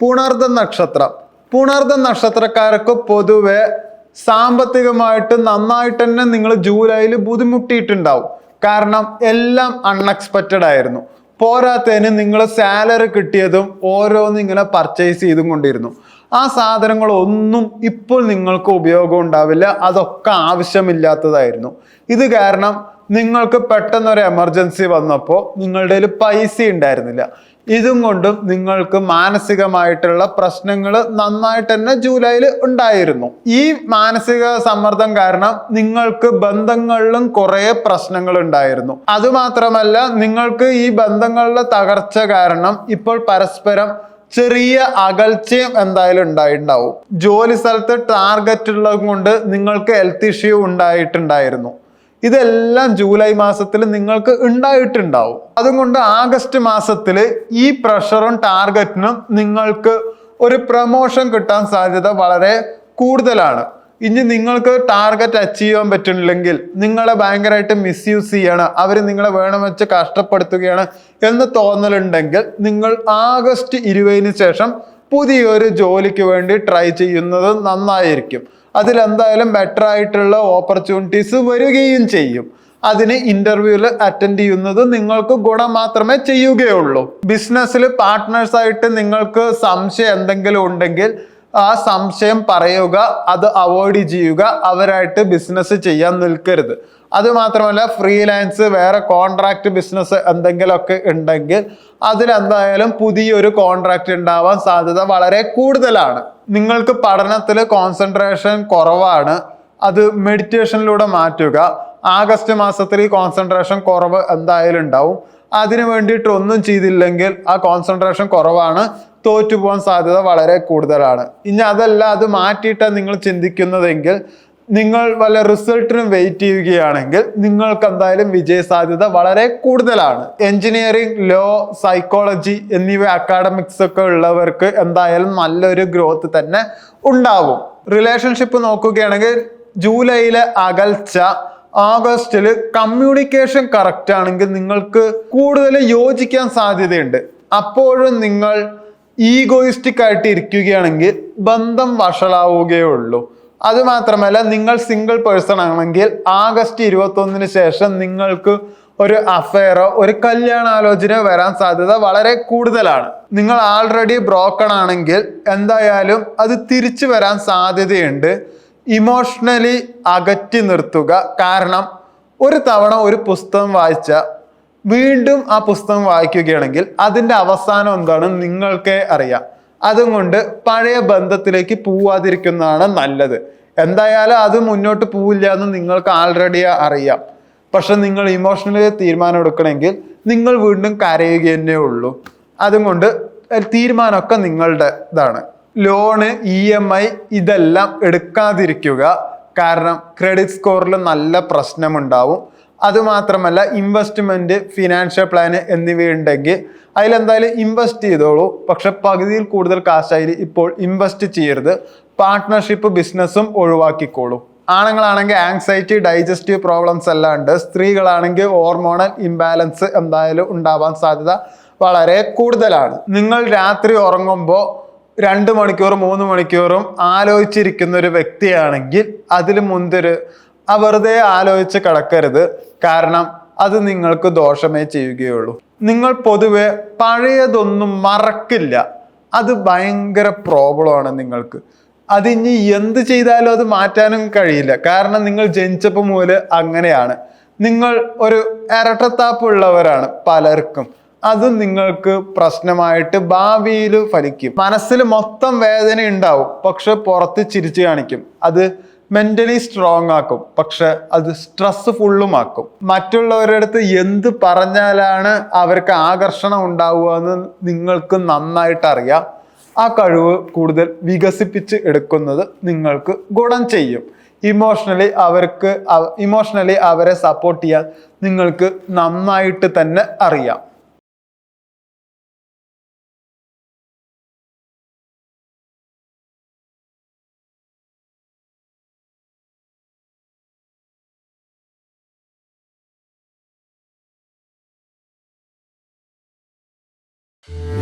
പുണർദ നക്ഷത്രം. പുണർദ നക്ഷത്രക്കാർക്ക് പൊതുവെ സാമ്പത്തികമായിട്ട് നന്നായിട്ട് തന്നെ നിങ്ങൾ ജൂലൈയിൽ ബുദ്ധിമുട്ടിയിട്ടുണ്ടാവും. കാരണം എല്ലാം അൺഎക്സ്പെക്റ്റഡ് ആയിരുന്നു. പോരാത്തതിന് നിങ്ങൾ സാലറി കിട്ടിയതും ഓരോന്നിങ്ങനെ പർച്ചേസ് ചെയ്തും കൊണ്ടിരുന്നു. ആ സാധനങ്ങളൊന്നും ഇപ്പോൾ നിങ്ങൾക്ക് ഉപയോഗം ഉണ്ടാവില്ല. അതൊക്കെ ആവശ്യമില്ലാത്തതായിരുന്നു. ഇത് കാരണം നിങ്ങൾക്ക് പെട്ടെന്നൊരു എമർജൻസി വന്നപ്പോൾ നിങ്ങളുടെ കയ്യിൽ പൈസ ഉണ്ടായിരുന്നില്ല. ഇതും കൊണ്ടും നിങ്ങൾക്ക് മാനസികമായിട്ടുള്ള പ്രശ്നങ്ങൾ നന്നായിട്ട് തന്നെ ജൂലൈയിൽ ഉണ്ടായിരുന്നു. ഈ മാനസിക സമ്മർദ്ദം കാരണം നിങ്ങൾക്ക് ബന്ധങ്ങളിലും കുറേ പ്രശ്നങ്ങൾ ഉണ്ടായിരുന്നു. അതുമാത്രമല്ല നിങ്ങൾക്ക് ഈ ബന്ധങ്ങളിലെ തകർച്ച കാരണം ഇപ്പോൾ പരസ്പരം ചെറിയ അകൽച്ചയും എന്തായാലും ഉണ്ടായിട്ടുണ്ടാവും. ജോലി സ്ഥലത്ത് ടാർഗറ്റ് ഉള്ളത് കൊണ്ട് നിങ്ങൾക്ക് ഹെൽത്ത് ഇഷ്യൂ ഉണ്ടായിട്ടുണ്ടായിരുന്നു. ഇതെല്ലാം ജൂലൈ മാസത്തിൽ നിങ്ങൾക്ക് ഉണ്ടായിട്ടുണ്ടാവും. അതുകൊണ്ട് ആഗസ്റ്റ് മാസത്തിൽ ഈ പ്രഷറും ടാർഗറ്റിനും നിങ്ങൾക്ക് ഒരു പ്രൊമോഷൻ കിട്ടാൻ സാധ്യത വളരെ കൂടുതലാണ്. ഇനി നിങ്ങൾക്ക് ടാർഗറ്റ് അച്ചീവ് ചെയ്യാൻ പറ്റുന്നില്ലെങ്കിൽ നിങ്ങളെ ഭയങ്കരമായിട്ട് മിസ്യൂസ് ചെയ്യാണ്. അവർ നിങ്ങളെ വേണം വെച്ച് കഷ്ടപ്പെടുത്തുകയാണ് എന്ന് തോന്നലുണ്ടെങ്കിൽ നിങ്ങൾ ആഗസ്റ്റ് ഇരുപതിന് ശേഷം പുതിയൊരു ജോലിക്ക് വേണ്ടി ട്രൈ ചെയ്യുന്നത് നന്നായിരിക്കും. അതിലെന്തായാലും ബെറ്റർ ആയിട്ടുള്ള ഓപ്പർച്യൂണിറ്റീസ് വരികയും ചെയ്യും. അതിന് ഇന്റർവ്യൂവിൽ അറ്റൻഡ് ചെയ്യുന്നത് നിങ്ങൾക്ക് ഗുണം മാത്രമേ ചെയ്യുകയുള്ളൂ. ബിസിനസ്സിൽ പാർട്ട്നേഴ്സായിട്ട് നിങ്ങൾക്ക് സംശയം എന്തെങ്കിലും ഉണ്ടെങ്കിൽ ആ സംശയം പറയുക അത് അവോയ്ഡ് ചെയ്യുക അവരായിട്ട് ബിസിനസ് ചെയ്യാൻ നിൽക്കരുത്. അത് മാത്രമല്ല ഫ്രീലാൻസ് വേറെ കോൺട്രാക്ട് ബിസിനസ് എന്തെങ്കിലുമൊക്കെ ഉണ്ടെങ്കിൽ അതിലെന്തായാലും പുതിയൊരു കോൺട്രാക്ട് ഉണ്ടാവാൻ സാധ്യത വളരെ കൂടുതലാണ്. നിങ്ങൾക്ക് പഠനത്തിൽ കോൺസെൻട്രേഷൻ കുറവാണ്. അത് മെഡിറ്റേഷനിലൂടെ മാറ്റുക. ആഗസ്റ്റ് മാസത്തിൽ ഈ കോൺസെൻട്രേഷൻ കുറവ് എന്തായാലും ഉണ്ടാവും. അതിനു വേണ്ടിയിട്ട് ഒന്നും ചെയ്തില്ലെങ്കിൽ ആ കോൺസെൻട്രേഷൻ കുറവാണ്. തോറ്റു പോകാൻ സാധ്യത വളരെ കൂടുതലാണ്. ഇനി അതല്ല അത് മാറ്റിയിട്ടാണ് നിങ്ങൾ ചിന്തിക്കുന്നതെങ്കിൽ നിങ്ങൾ വല്ല റിസൾട്ടിനും വെയിറ്റ് ചെയ്യുകയാണെങ്കിൽ നിങ്ങൾക്ക് എന്തായാലും വിജയ സാധ്യത വളരെ കൂടുതലാണ്. എഞ്ചിനീയറിംഗ് ലോ സൈക്കോളജി എന്നിവ അക്കാഡമിക്സ് ഒക്കെ ഉള്ളവർക്ക് എന്തായാലും നല്ലൊരു ഗ്രോത്ത് തന്നെ ഉണ്ടാവും. റിലേഷൻഷിപ്പ് നോക്കുകയാണെങ്കിൽ ജൂലൈയിലെ അകൽച്ച ഓഗസ്റ്റിൽ കമ്മ്യൂണിക്കേഷൻ കറക്റ്റ് ആണെങ്കിൽ നിങ്ങൾക്ക് കൂടുതൽ യോജിക്കാൻ സാധ്യതയുണ്ട്. അപ്പോഴും നിങ്ങൾ ഈഗോയിസ്റ്റിക് ആയിട്ട് ഇരിക്കുകയാണെങ്കിൽ ബന്ധം വഷളാവുകയുള്ളൂ. അത് മാത്രമല്ല നിങ്ങൾ സിംഗിൾ പേഴ്സൺ ആണെങ്കിൽ ആഗസ്റ്റ് ഇരുപത്തൊന്നിന് ശേഷം നിങ്ങൾക്ക് ഒരു അഫയറോ ഒരു കല്യാണാലോചനയോ വരാൻ സാധ്യത വളരെ കൂടുതലാണ്. നിങ്ങൾ ആൾറെഡി ബ്രോക്കൺ ആണെങ്കിൽ എന്തായാലും അത് തിരിച്ചു വരാൻ സാധ്യതയുണ്ട്. ഇമോഷണലി അകറ്റി നിർത്തുക. കാരണം ഒരു തവണ ഒരു പുസ്തകം വായിച്ച വീണ്ടും ആ പുസ്തകം വായിക്കുകയാണെങ്കിൽ അതിന്റെ അവസാനം എന്താണ് നിങ്ങൾക്ക് അറിയാം. അതുകൊണ്ട് പഴയ ബന്ധത്തിലേക്ക് പോവാതിരിക്കുന്നതാണ് നല്ലത്. എന്തായാലും അത് മുന്നോട്ട് പോവില്ല എന്ന് നിങ്ങൾക്ക് ആൾറെഡി അറിയാം. പക്ഷെ നിങ്ങൾ ഇമോഷണലി തീരുമാനം എടുക്കണമെങ്കിൽ നിങ്ങൾ വീണ്ടും കരയുക തന്നെ ഉള്ളൂ. അതുകൊണ്ട് തീരുമാനമൊക്കെ നിങ്ങളുടെ ഇതാണ്. ലോണ് ഇ എം ഐ ഇതെല്ലാം എടുക്കാതിരിക്കുക. കാരണം ക്രെഡിറ്റ് സ്കോറിൽ നല്ല പ്രശ്നമുണ്ടാവും. അതുമാത്രമല്ല ഇൻവെസ്റ്റ്മെന്റ് ഫിനാൻഷ്യൽ പ്ലാന് എന്നിവയുണ്ടെങ്കിൽ അതിലെന്തായാലും ഇൻവെസ്റ്റ് ചെയ്തോളൂ. പക്ഷെ പകുതിയിൽ കൂടുതൽ കാശായി ഇപ്പോൾ ഇൻവെസ്റ്റ് ചെയ്യരുത്. പാർട്ട്ണർഷിപ്പ് ബിസിനസ്സും ഒഴിവാക്കിക്കോളൂ. ആണുങ്ങളാണെങ്കിൽ ആങ്സൈറ്റി ഡൈജസ്റ്റീവ് പ്രോബ്ലംസ് എല്ലാം ഉണ്ട്. സ്ത്രീകളാണെങ്കിൽ ഹോർമോണൽ ഇംബാലൻസ് എന്തായാലും ഉണ്ടാവാൻ സാധ്യത വളരെ കൂടുതലാണ്. നിങ്ങൾ രാത്രി ഉറങ്ങുമ്പോൾ രണ്ട് മണിക്കൂർ മൂന്ന് മണിക്കൂറും ആലോചിച്ചിരിക്കുന്ന ഒരു വ്യക്തിയാണെങ്കിൽ അതിൽ മുന്തൊരു വെറുതെ ആലോചിച്ച് കിടക്കരുത്. കാരണം അത് നിങ്ങൾക്ക് ദോഷമേ ചെയ്യുകയുള്ളൂ. നിങ്ങൾ പൊതുവെ പഴയതൊന്നും മറക്കില്ല. അത് ഭയങ്കര പ്രോബ്ലമാണ് നിങ്ങൾക്ക്. അതിനി എന്ത് ചെയ്താലും അത് മാറ്റാനും കഴിയില്ല. കാരണം നിങ്ങൾ ജനിച്ചപ്പോൾ മുതൽ അങ്ങനെയാണ്. നിങ്ങൾ ഒരു ഇരട്ടത്താപ്പുള്ളവരാണ് പലർക്കും. അത് നിങ്ങൾക്ക് പ്രശ്നമായിട്ട് ഭാവിയിൽ ഫലിക്കും. മനസ്സിൽ മൊത്തം വേദന ഉണ്ടാവും പക്ഷെ പുറത്ത് ചിരിച്ചു കാണിക്കും. അത് മെന്റലി സ്ട്രോങ് ആക്കും. പക്ഷെ അത് സ്ട്രെസ് ഫുള്ളും ആക്കും മറ്റുള്ളവരുടെ അടുത്ത് എന്ത് പറഞ്ഞാലാണ് അവർക്ക് ആകർഷണം ഉണ്ടാവുക എന്ന് നിങ്ങൾക്ക് നന്നായിട്ട് അറിയാം. ആ കഴിവ് കൂടുതൽ വികസിപ്പിച്ച് എടുക്കുന്നത് നിങ്ങൾക്ക് ഗുണം ചെയ്യും. ഇമോഷണലി അവർക്ക് ഇമോഷണലി അവരെ സപ്പോർട്ട് ചെയ്യാൻ നിങ്ങൾക്ക് നന്നായിട്ട് തന്നെ അറിയാം. Yeah.